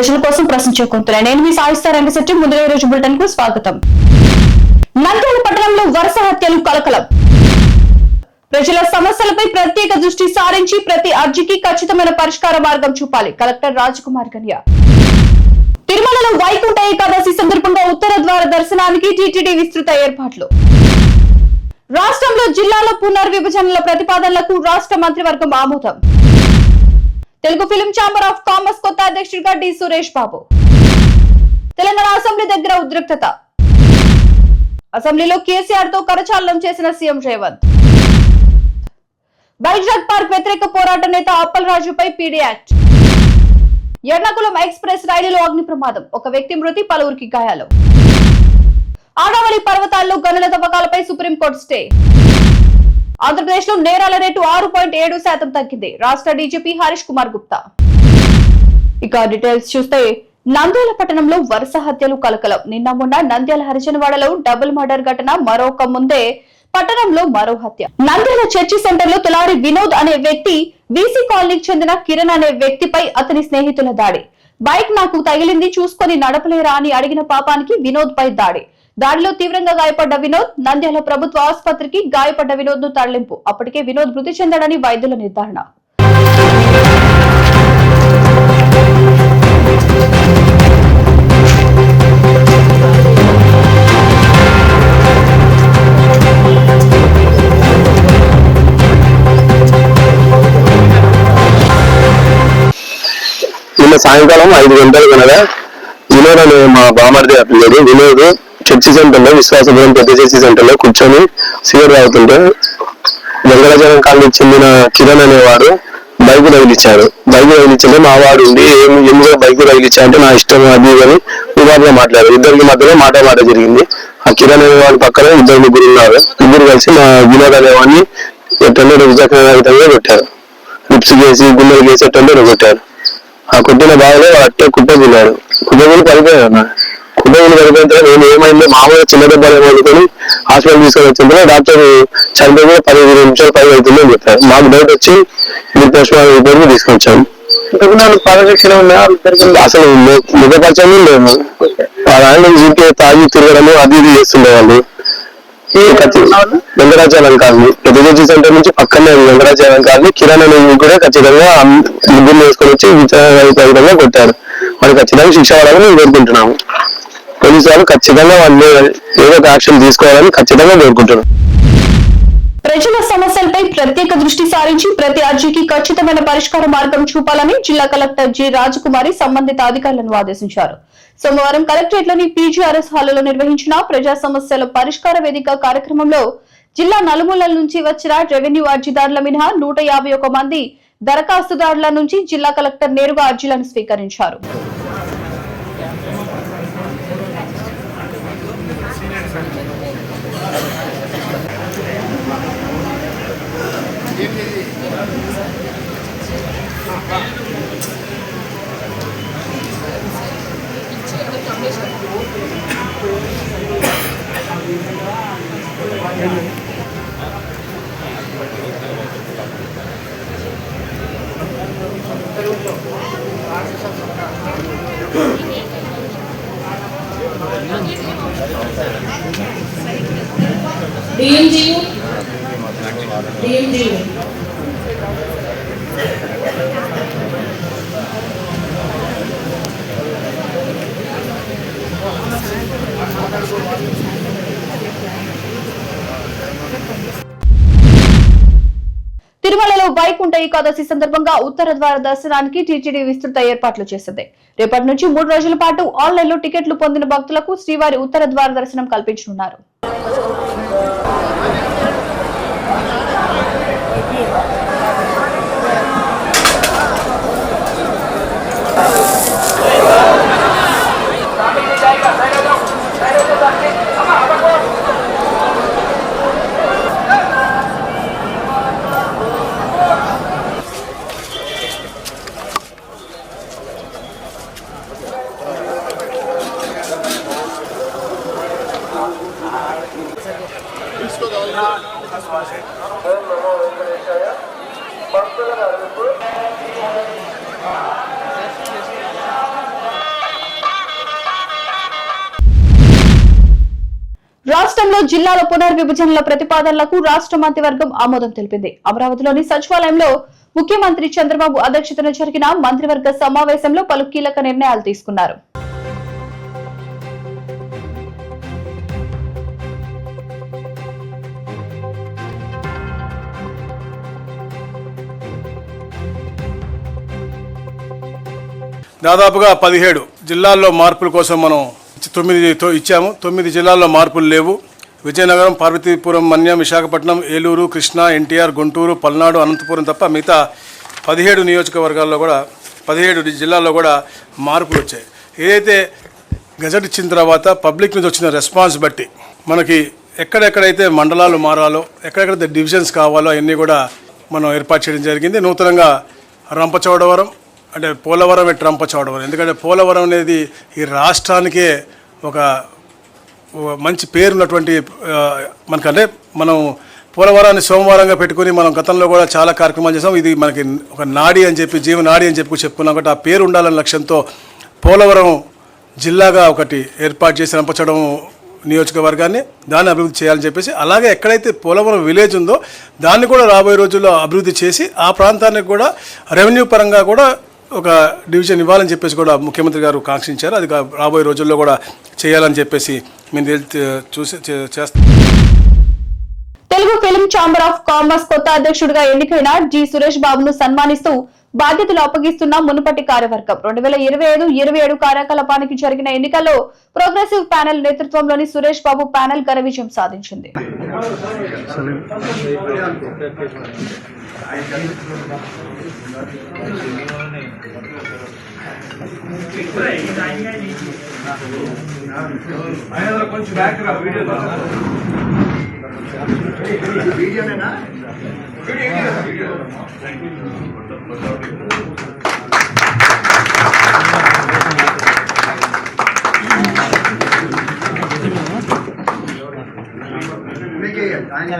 ప్రజల కోసం ప్రశ్నించే నేను మీ సాయిస్తా రంగశెట్టి ముందుగా ఈ రోజు బులెటిన్కు స్వాగతం. నంద్యాల పట్టణంలో వరుస హత్యలు కలకలం. ప్రజల సమస్యలపై ప్రత్యేక దృష్టి సారించి ప్రతి అర్జీకి ఖచ్చితమైన పరిష్కార మార్గం చూపాలి. కలెక్టర్ రాజకుమార్ కన్య. తిరుమలలో వైకుంఠ ఏకాదశి సందర్భంగా ఉత్తర ద్వార దర్శనానికి టీటీడీ విస్తృత ఏర్పాట్లు. రాష్ట్రంలో జిల్లాల పునర్విభజనల ప్రతిపాదనలకు రాష్ట్ర మంత్రివర్గం ఆమోదం. Telugu film chamber of commerce కొత్త అధ్యక్షుడిగా డి సురేష్ బాబు. తెలంగాణ అసెంబ్లీ దగ్గర ఉద్రిక్తత. అసెంబ్లీలో కేసీఆర్తో కరచాలనం చేసిన సీఎం రేవంత్. బైజాగ్ పార్క్ వ్యతిరేక పోరాట నేత అప్పల్ రాజుపై పీడీ యాక్ట్ ఎర్నాకుళం ఎక్స్ప్రెస్ రైలులో అగ్ని ప్రమాదం. ఒక వ్యక్తి మృతి పలువురికి గాయాలు. ఆడవలి పర్వతాల్లో గనుల తవ్వకాలపై సుప్రీంకోర్టు స్టే. ఆంధ్రప్రదేశ్లో నేరాల రేటు ఆరు పాయింట్ ఏడు శాతం తగ్గింది. రాష్ట్ర డీజీపీ హరీష్ కుమార్ గుప్తా. ఇక డీటెయిల్స్ చూస్తే నంద్యాల పట్టణంలో వరుస హత్యలు కలకలం. నిన్న మొన్న నంద్యాల హరిజనవాడలో డబుల్ మర్డర్ ఘటన. మరొక ముందే పట్టణంలో మరో హత్య. నంద్యాల చర్చి సెంటర్లో తులారి వినోద్ అనే వ్యక్తి వీసీ కాలనీకి చెందిన కిరణ్ అనే వ్యక్తిపై అతని స్నేహితుల దాడి. బైక్ నాకు తగిలింది చూసుకొని నడపలేరా అని అడిగిన పాపానికి వినోద్ పై దాడి. దాడిలో తీవ్రంగా గాయపడ్డ వినోద్ నంద్యాల ప్రభుత్వ ఆసుపత్రికి గాయపడ్డ వినోద్ను తరలింపు. అప్పటికే వినోద్ మృతి చెందాడని వైద్యుల నిర్ధారణ. నిన్న సాయంకాలం ఐదు గంటలు కనుక వినోద్ అనే మా బామర్ది అట్లేదు వినోద్ చర్చి సెంటర్లో విశ్వాసపురం పెద్ద చర్చి సెంటర్లో కూర్చొని సిగరెట్ తాగుతుంటే వెంకటాచలం కాలనీకి చెందిన కిరణ్ అనేవాడు బైక్ తగిలిచ్చాడు బైక్ తగిలిచ్చింటే మా వాడు ఉండి ఏం ఎందుకు బైక్ తగిలిచ్చా అంటే నా ఇష్టం అది అని వివాదంగా మాట్లాడారు ఇద్దరికి మధ్యలో మాట మాట జరిగింది. ఆ కిరణ్ అనేవాడి పక్కన ఇద్దరు ముగ్గురు ఉన్నారు. ముగ్గురు కలిసి మా వినోద్ అనేవాడిని ఎట్టంలో విజయకంగా కొట్టారు. లిప్స్ చేసి గుండెలు చేసి ఎట్టంలో కొట్టారు. ఆ కొట్టిన బాధలో అట్టే కుప్పగిల్లాడు కుప్పగిలి పడిపోయాడు అన్న. పడిపోయిన తర్వాత నేను ఏమైందో మామూలుగా చిన్న దెబ్బలు ఏమనుకుని హాస్పిటల్ తీసుకొని వచ్చిన డాక్టర్ చనిపోయి పదిహేను నిమిషాలు పది అవుతుంది అని చెప్పారు. మాకు డౌట్ వచ్చి మీరు రిపోర్ట్ తీసుకొచ్చాం పాదరక్షణ ఉన్నాయా? అసలు ముఖపరచడం లేదు వాళ్ళ ఊరికే తాగి తిరగడము అది ఇది చేస్తుండేవాళ్ళు వెంకటాచలం కాలనీ పెద్దజీ సెంటర్ నుంచి పక్కనే వెంకటాచలం కాలనీ కిరణ్ వ్యక్తి కూడా ఖచ్చితంగా ముగ్గురు వేసుకొని వచ్చి విచారణ విధంగా కొట్టారు. వాళ్ళు ఖచ్చితంగా శిక్ష పడాలని కోరుకుంటున్నాము. పోలీసు వాళ్ళు ఖచ్చితంగా వాళ్ళు ఏదో ఒక యాక్షన్ తీసుకోవాలని ఖచ్చితంగా కోరుకుంటున్నాం. ప్రజల సమస్యలపై ప్రత్యేక దృష్టి సారించి ప్రతి అర్జీకి ఖచ్చితమైన పరిష్కార మార్గం చూపాలని జిల్లా కలెక్టర్ జి రాజకుమారి సంబంధిత అధికారులను ఆదేశించారు. సోమవారం కలెక్టరేట్లోని పీజీఆర్ఎస్ హాల్లో నిర్వహించిన ప్రజా సమస్యల పరిష్కార వేదిక కార్యక్రమంలో జిల్లా నలుమూలల నుంచి వచ్చిన రెవెన్యూ అర్జీదారుల మినహా నూట యాభై మంది దరఖాస్తుదారుల నుంచి జిల్లా కలెక్టర్ నేరుగా అర్జీలను స్వీకరించారు. DMGU తిరుమలలో వైకుంఠ ఏకాదశి సందర్భంగా ఉత్తర ద్వార దర్శనానికి టీటీడీ విస్తృత ఏర్పాట్లు చేసింది. రేపటి నుంచి మూడు రోజుల పాటు ఆన్లైన్లో టికెట్లు పొందిన భక్తులకు శ్రీవారి ఉత్తర ద్వార దర్శనం కల్పించనున్నారు. రాష్ట్రంలో జిల్లాల పునర్విభజనల ప్రతిపాదనలకు రాష్ట్ర మంత్రివర్గం ఆమోదం తెలిపింది. అమరావతిలోని సచివాలయంలో ముఖ్యమంత్రి చంద్రబాబు అధ్యక్షతన జరిగిన మంత్రివర్గ సమావేశంలో పలు కీలక నిర్ణయాలు తీసుకున్నారు. దాదాపుగా పదిహేడు జిల్లాల్లో మార్పుల కోసం మనం తొమ్మిది ఇచ్చాము. తొమ్మిది జిల్లాల్లో మార్పులు లేవు. విజయనగరం పార్వతీపురం మన్యం విశాఖపట్నం ఏలూరు కృష్ణా ఎన్టీఆర్ గుంటూరు పల్నాడు అనంతపురం తప్ప మిగతా పదిహేడు నియోజకవర్గాల్లో కూడా పదిహేడు జిల్లాల్లో కూడా మార్పులు వచ్చాయి. ఏదైతే గజెట్ ఇచ్చిన తర్వాత పబ్లిక్ నుంచి వచ్చిన రెస్పాన్స్ బట్టి మనకి ఎక్కడెక్కడైతే మండలాలు మారాలో ఎక్కడెక్కడైతే డివిజన్స్ కావాలో అవన్నీ కూడా మనం ఏర్పాటు చేయడం జరిగింది. నూతనంగా రంపచోడవరం అంటే పోలవరం ఎట్ రంపచోడవరం ఎందుకంటే పోలవరం అనేది ఈ రాష్ట్రానికే ఒక మంచి పేరున్నటువంటి ఉన్నటువంటి మనకంటే మనం పోలవరాన్ని సోమవారంగా పెట్టుకుని మనం గతంలో కూడా చాలా కార్యక్రమాలు చేసాం. ఇది మనకి ఒక నాడి అని చెప్పి జీవనాడి అని చెప్పి చెప్పుకున్నాం కాబట్టి ఆ పేరు ఉండాలనే లక్ష్యంతో పోలవరం జిల్లాగా ఒకటి ఏర్పాటు చేసి రంపచడం నియోజకవర్గాన్ని దాన్ని అభివృద్ధి చేయాలని చెప్పేసి అలాగే ఎక్కడైతే పోలవరం విలేజ్ ఉందో దాన్ని కూడా రాబోయే రోజుల్లో అభివృద్ధి చేసి ఆ ప్రాంతానికి కూడా రెవెన్యూ పరంగా కూడా ఒక డివిజన్ ఇవ్వాలని చెప్పేసి కూడా ముఖ్యమంత్రి గారు కాంక్షించారు. అది రాబోయే రోజుల్లో కూడా చేయాలని చెప్పేసి మేము చూసి చే- చేస్తాం Telugu film chamber of commerce కొత్త అధ్యక్షుడిగా ఎన్నికైన జి సురేష్ బాబును సన్మానిస్తూ బాధ్యతలు అప్పగిస్తున్న మునుపటి కార్యవర్గం. రెండు వేల ఇరవై ఐదు ఇరవై ఏడు కార్యకలాపానికి జరిగిన ఎన్నికల్లో ప్రోగ్రెసివ్ ప్యానెల్ నేతృత్వంలోని సురేష్ బాబు ప్యానెల్ ఘన విజయం సాధించింది. కొంచెం బ్యాక్ రా వీడియో వీడియోనేనా వీడియో మీకు ఆయన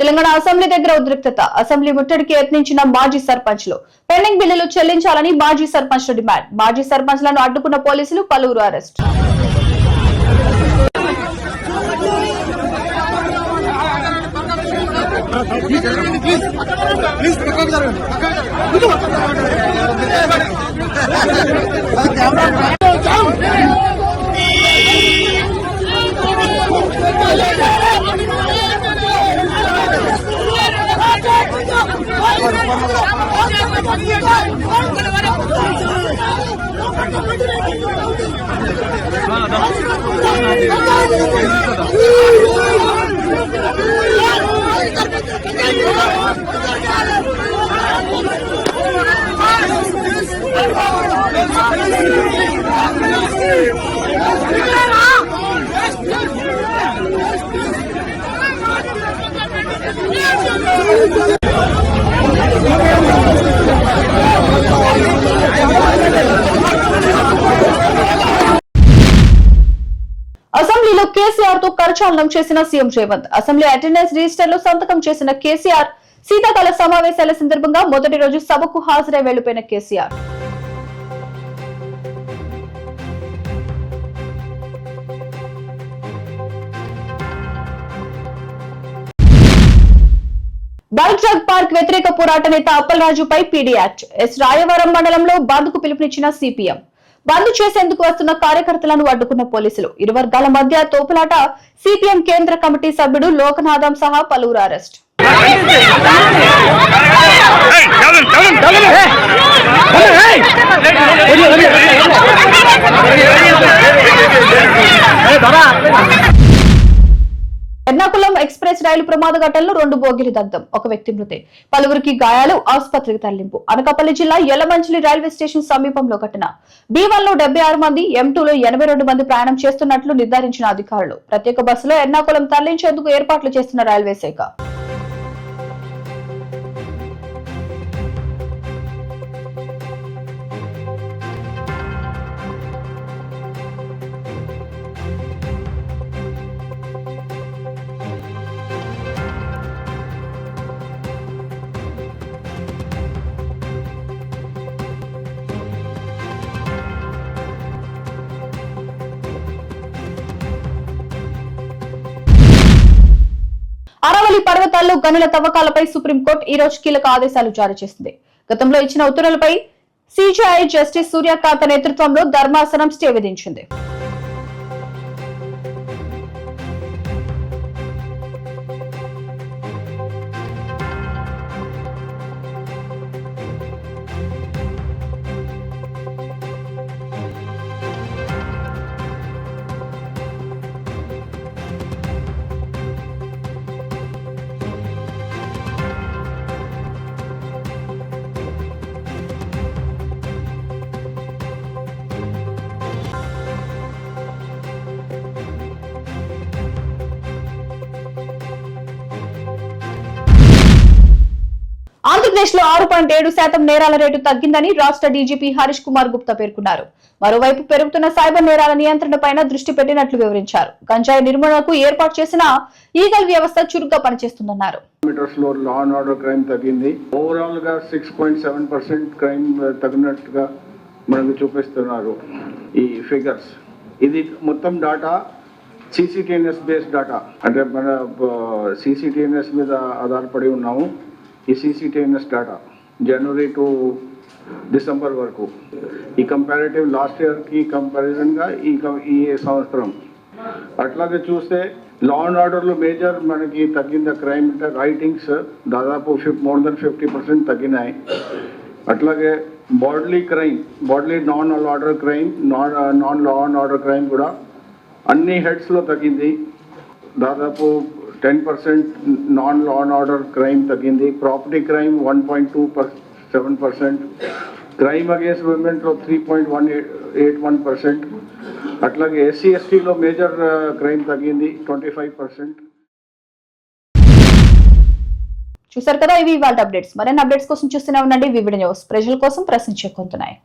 తెలంగాణ అసెంబ్లీ దగ్గర ఉద్రిక్తత అసెంబ్లీ ముట్టడికి యత్నించిన మాజీ సర్పంచ్లు పెండింగ్ బిల్లులు చెల్లించాలని మాజీ సర్పంచ్ల డిమాండ్ మాజీ సర్పంచ్లను అడ్డుకున్న పోలీసులు పలువురు అరెస్ట్ కెమెరా అసెంబ్లీలో కేసీఆర్తో కరచాలనం చేసిన సీఎం రేవంత్. అసెంబ్లీ అటెండెన్స్ రిజిస్టర్లో సంతకం చేసిన కేసీఆర్ శీతాకాల సమావేశాల సందర్భంగా మొదటి రోజు సభకు హాజరై వెళ్ళిపోయిన కేసీఆర్. బల్క్ డ్రగ్ పార్క్ వ్యతిరేక పోరాట నేత అప్పలరాజుపై పీడీ యాక్ట్ ఎస్ రాయవరం మండలంలో బంద్కు పిలుపునిచ్చిన సిపిఎం బంద్ చేసేందుకు వస్తున్న కార్యకర్తలను అడ్డుకున్న పోలీసులు ఇరు వర్గాల మధ్య తోపులాట సిపిఎం కేంద్ర కమిటీ సభ్యుడు లోకనాథం సహా పలువురు అరెస్ట్ ఎర్నాకుళం ఎక్స్ప్రెస్ రైలు ప్రమాద ఘటనలో రెండు బోగిలు దగ్ధం. ఒక వ్యక్తి మృతి. పలువురికి గాయాలు ఆసుపత్రికి తరలింపు. అనకాపల్లి జిల్లా యలమంచిలి రైల్వే స్టేషన్ సమీపంలో ఘటన. బి వన్లో డెబ్బై ఆరు మంది ఎం టూ లో ఎనభై రెండు మంది ప్రయాణం చేస్తున్నట్లు నిర్ధారించిన అధికారులు. ప్రత్యేక బస్సులో ఎర్నాకుళం తరలించేందుకు ఏర్పాట్లు చేస్తున్న రైల్వే శాఖ. అరవలి పర్వతాల్లో గనుల తవ్వకాలపై సుప్రీంకోర్టు ఈ రోజు కీలక ఆదేశాలు జారీ చేసింది. గతంలో ఇచ్చిన ఉత్తర్వులపై సిజిఐ జస్టిస్ సూర్యకాంత నేతృత్వంలో ధర్మాసనం స్టే విధించింది. ఆంధ్రప్రదేశ్లో ఆరు పాయింట్ ఏడు శాతం నేరాల రేటు తగ్గిందని రాష్ట్ర డీజీపీ హరీష్ కుమార్ గుప్తా పేర్కొన్నారు. మరోవైపు పెరుగుతున్న సైబర్ నేరాల నియంత్రణపై దృష్టి పెట్టినట్లు వివరించారు. గంజాయి నిర్మూలనకు ఏర్పాటు చేసిన ఈగల్ వ్యవస్థ చురుగ్గా పనిచేస్తుందన్నారు. మీటర్స్లో లా అండ్ ఆర్డర్ క్రైమ్ తగ్గింది. ఓవరాల్గా six point seven percent crime తగ్గినట్టుగా మనకు చూపిస్తున్నారు ఈ ఫిగర్స్ ఇది మొత్తం డాటా సీసీటీఎన్ఎస్ బేస్డ్ డాటా అంటే మన uh, సీసీటీఎన్ఎస్ మీద ఆధారపడి ఉన్నాము. ఈ CCTNS data January to December వరకు. ఈ కంపారిటివ్ లాస్ట్ ఇయర్కి కంపారిజన్గా ఈ కం- ఈ సంవత్సరం. అట్లాగే చూస్తే లా అండ్ ఆర్డర్లో మేజర్ మనకి తగ్గింద క్రైమ్ రైటింగ్స్ దాదాపు ఫిఫ్ మోర్ దెన్ ఫిఫ్టీ పర్సెంట్ తగ్గినాయి. అట్లాగే bodily crime bodily non order crime non non law and order crime కూడా అన్ని హెడ్స్లో తగ్గింది. దాదాపు ten percent non law and order crime తగ్గింది property crime one point two per seven percent crime against ఉమెన్లో three point one eight one percent అట్లాగే SC ఎస్టీలో major crime తగ్గింది twenty five percent చూసారు కదా ఇవి ఇవాళ అప్డేట్స్ మరిన్ని అప్డేట్స్ కోసం చూస్తూనే ఉండండి. వివిడ న్యూస్ ప్రజల కోసం ప్రశ్నించే కొంటున్నాయి